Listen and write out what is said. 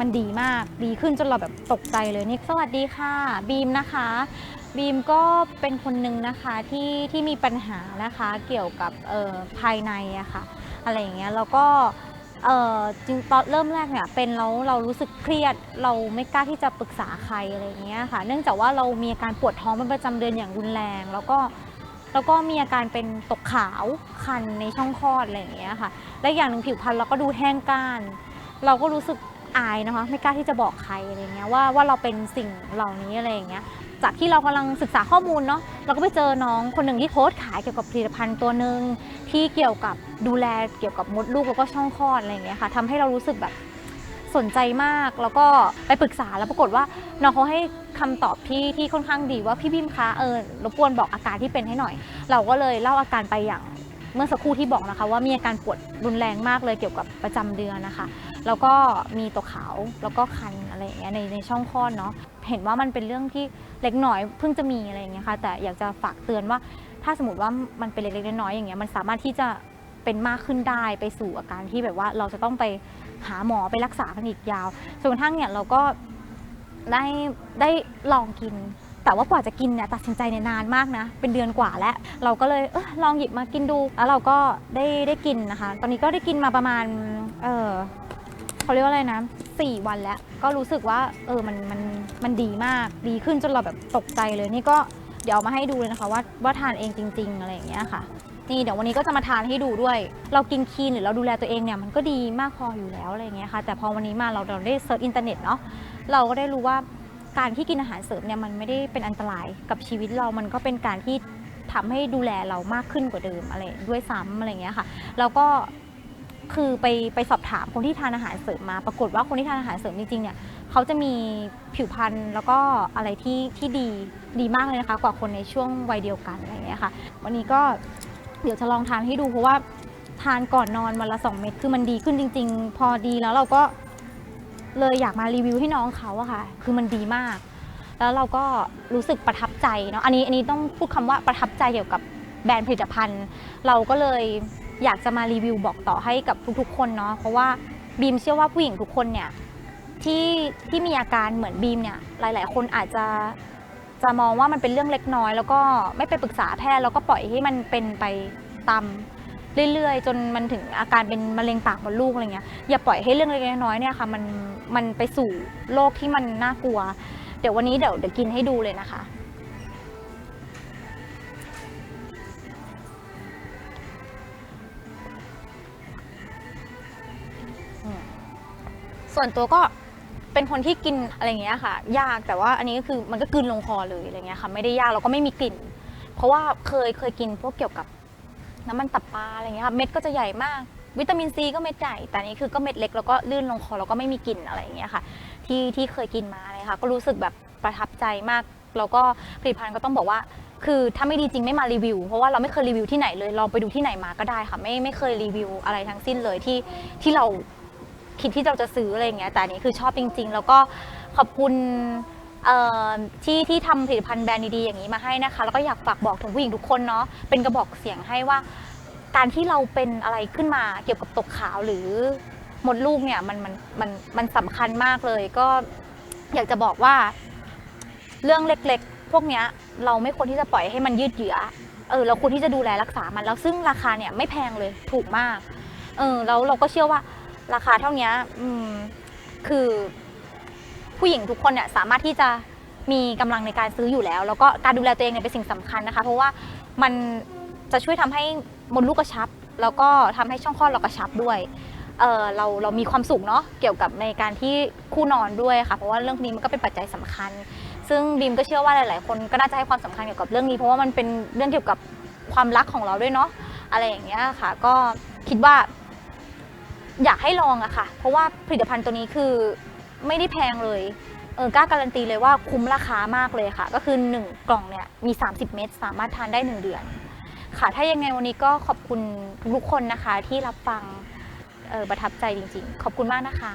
มันดีมาก ดีขึ้นจนเราแบบตกใจเลยนี่สวัสดีค่ะบีมนะคะบีมก็เป็นคนหนึ่งนะคะที่ที่มีปัญหานะคะเกี่ยวกับออภายในอะค่ะอะไรอย่างเงี้ยแล้วก็เออจริงตอนเริ่มแรกเนี่ยเป็นแล้วเรารู้สึกเครียดเราไม่กล้าที่จะปรึกษาใครอะไรอย่างเงี้ยค่ะ เนื่องจากว่าเรามีอาการปวดท้องเป็นประจำเดือนอย่างรุนแรง แล้วก็แล้วก็มีอาการเป็นตกขาวคันในช่องคลอดอะไรอย่างเงี้ยค่ะ และอย่างหนึ่งผิวพรรณเราก็ดูแห้งก้าน เราก็รู้สึก อายนะคะไม่กล้าที่จะบอกใครอะไรเงี้ยว่าว่าเราเป็นสิ่งเหล่านี้อะไรอย่างเงี้ยจากที่เรากำลังศึกษาข้อมูลเนาะเราก็ไปเจอน้องคนหนึ่งที่โพสต์ขายเกี่ยวกับผลิตภัณฑ์ตัวหนึ่งที่เกี่ยวกับดูแลเกี่ยวกับมดลูกแล้วก็ช่องคลอดอะไรอย่างเงี้ยค่ะทำให้เรารู้สึกแบบสนใจมากแล้วก็ไปปรึกษาแล้วปรากฏว่าน้องเขาให้คำตอบที่ที่ค่อนข้างดีว่าพี่บิมคะเออรบกวนบอกอาการที่เป็นให้หน่อย เราก็เลยเล่าอาการไปอย่าง เมื่อสักครู่ที่บอกนะคะ ว่ามีอาการปวดรุนแรงมากเลยเกี่ยวกับประจำเดือนนะคะ แล้วก็มีตัวขาวแล้วก็คันอะไรอย่างเงี้ยในในช่องคลอดเนาะเห็นว่ามันเป็นเรื่องที่เล็กน้อยเพิ่งจะมีอะไรอย่างเงี้ยค่ะ แต่อยากจะฝากเตือนว่า ถ้าสมมติว่ามันเป็นเล็กๆน้อยๆอย่างเงี้ยมันสามารถที่จะเป็นมากขึ้นได้ไปสู่อาการที่แบบว่าเราจะต้องไปหาหมอไปรักษากันอีกยาวจนกระทั่งเนี่ยเราก็ได้ได้ลองกิน แต่ว่ากว่าจะกินเนี่ยตัดสินใจเนี่ยนานมากนะ เป็นเดือนกว่าแล้ว เราก็เลยเออลองหยิบมากินดู แล้วเราก็ได้ได้กินนะคะ ตอนนี้ก็ได้กินมาประมาณ เออเขาเรียกว่าอะไรนะสี่วันแล้ว ก็รู้สึกว่า เออ มัน มัน มันดีมาก ดีขึ้นจนเราแบบตกใจเลย นี่ก็เดี๋ยวมาให้ดูเลยนะคะ ว่า ว่าทานเองจริง ๆ อะไรอย่างเงี้ยค่ะ นี่เดี๋ยววันนี้ก็จะมาทานให้ดูด้วย เรากินคีนหรือเราดูแลตัวเองเนี่ย มันก็ดีมากพออยู่แล้วอะไรอย่างเงี้ยค่ะ แต่พอวันนี้มาเราเราได้เซิร์ชอินเทอร์เน็ตเนาะ เราก็ได้รู้ว่า การที่กินอาหารเสริมเนี่ยมันไม่ได้เป็นอันตรายกับชีวิตเรามันก็เป็นการที่ทำให้ดูแลเรามากขึ้นกว่าเดิมอะไรด้วยซ้ำอะไรเงี้ยค่ะแล้วก็คือไปไปสอบถามคนที่ทานอาหารเสริมมา ปรากฏว่าคนที่ทานอาหารเสริมจริงๆเนี่ยเขาจะมีผิวพรรณแล้วก็อะไรที่ที่ดีดีมากเลยนะคะ กว่าคนในช่วงวัยเดียวกันอะไรเงี้ยค่ะ วันนี้ก็เดี๋ยวจะลองทานให้ดูเพราะว่าทานก่อนนอนวันละ 2 เม็ดคือมันดีขึ้นจริง ๆ พอดีแล้วเราก็ เลยอยากมารีวิวให้น้องเขาอะค่ะ คือมันดีมาก แล้วเราก็รู้สึกประทับใจเนาะ อันนี้อันนี้ต้องพูดคำว่าประทับใจเกี่ยวกับแบรนด์ผลิตภัณฑ์ เราก็เลยอยากจะมารีวิวบอกต่อให้กับทุกๆ คนเนาะ เพราะว่าบีมเชื่อว่าผู้หญิงทุกคนเนี่ยที่ที่มีอาการเหมือนบีมเนี่ยหลาย ๆ คนอาจจะจะมองว่ามันเป็นเรื่องเล็กน้อย แล้วก็ไม่ไปปรึกษาแพทย์แล้วก็ปล่อยให้มันเป็นไปตามเรื่อยๆ จนมันถึงอาการเป็นมะเร็งปากมดลูกอะไรเงี้ยอย่าปล่อยให้เรื่องเล็กน้อยเนี่ยค่ะมัน มันไปสู่โลกที่มันน่ากลัว เดี๋ยววันนี้เดี๋ยวเดี๋ยวกินให้ดูเลยนะคะ ส่วนตัวก็เป็นคนที่กินอะไรอย่างเงี้ยค่ะ ยากแต่ว่าอันนี้ก็คือมันก็กลืนลงคอเลยอะไรเงี้ยค่ะไม่ได้ยากแล้วก็ไม่มีกลิ่น เพราะว่าเคยเคยกินพวกเกี่ยวกับน้ำมันตับปลาอะไรเงี้ยค่ะเม็ดก็จะใหญ่มาก วิตามินซีก็เม็ดใหญ่แต่นี้คือก็เม็ดเล็กแล้วก็ลื่นลงคอแล้วก็ไม่มีกลิ่นอะไรอย่างเงี้ยค่ะ ที่ที่เคยกินมาเลยค่ะ ก็รู้สึกแบบประทับใจมากแล้วก็ผลิตภัณฑ์ก็ต้องบอกว่า คือถ้าไม่ดีจริงไม่มารีวิว เพราะว่าเราไม่เคยรีวิวที่ไหนเลยลองไปดูที่ไหนมาก็ได้ค่ะ ไม่ไม่เคยรีวิวอะไรทั้งสิ้นเลยที่ที่เราคิดที่เราจะซื้ออะไรอย่างเงี้ยแต่นี้คือชอบจริง ๆ แล้วก็ขอบคุณที่ที่ทำผลิตภัณฑ์แบรนด์ดีๆอย่างนี้มาให้นะคะ แล้วก็อยากฝากบอกถึงผู้หญิงทุกคนเนาะเป็นกระบอกเสียงให้ว่า การที่เราเป็นอะไรขึ้นมาเกี่ยวกับตกขาวหรือมดลูกเนี่ยมันมันมันมันสำคัญมากเลย ก็อยากจะบอกว่า เรื่องเล็กๆ พวกเนี้ย เราไม่ควรที่จะปล่อยให้มันยืดเยื้อเออเราควรที่จะดูแลรักษามันแล้วซึ่งราคาเนี่ยไม่แพงเลยถูกมากเออแล้วเราก็เชื่อว่าราคาเท่านี้อืมคือผู้หญิงทุกคนเนี่ยสามารถที่จะมีกำลังในการซื้ออยู่แล้ว แล้วก็การดูแลตัวเองเนี่ยเป็นสิ่งสำคัญนะคะ เพราะว่ามันจะช่วยทำให้ มดลูกกระชับ แล้วก็ทำให้ช่องคลอดเรากระชับด้วยเออเราเรามีความสุขเนาะเกี่ยวกับในการที่คู่นอนด้วยค่ะ เพราะว่าเรื่องนี้มันก็เป็นปัจจัยสำคัญ ซึ่งบีมก็เชื่อว่าหลาย ๆ คนก็น่าจะให้ความสำคัญเกี่ยวกับเรื่องนี้ เพราะว่ามันเป็นเรื่องเกี่ยวกับความรักของเราด้วยเนาะอะไรอย่างเงี้ยค่ะ ก็คิดว่า อยากให้ลองอะค่ะ เพราะว่าผลิตภัณฑ์ตัวนี้คือไม่ได้แพงเลยเออกล้าการันตีเลยว่าคุ้มราคามากเลยค่ะ ก็คือ 1 กล่องเนี่ยมี 30 เม็ดสามารถทานได้ 1 เดือน ค่ะ ถ้ายังไงวันนี้ก็ขอบคุณทุกคนนะคะที่รับฟังประทับใจจริงๆ ขอบคุณมากนะคะ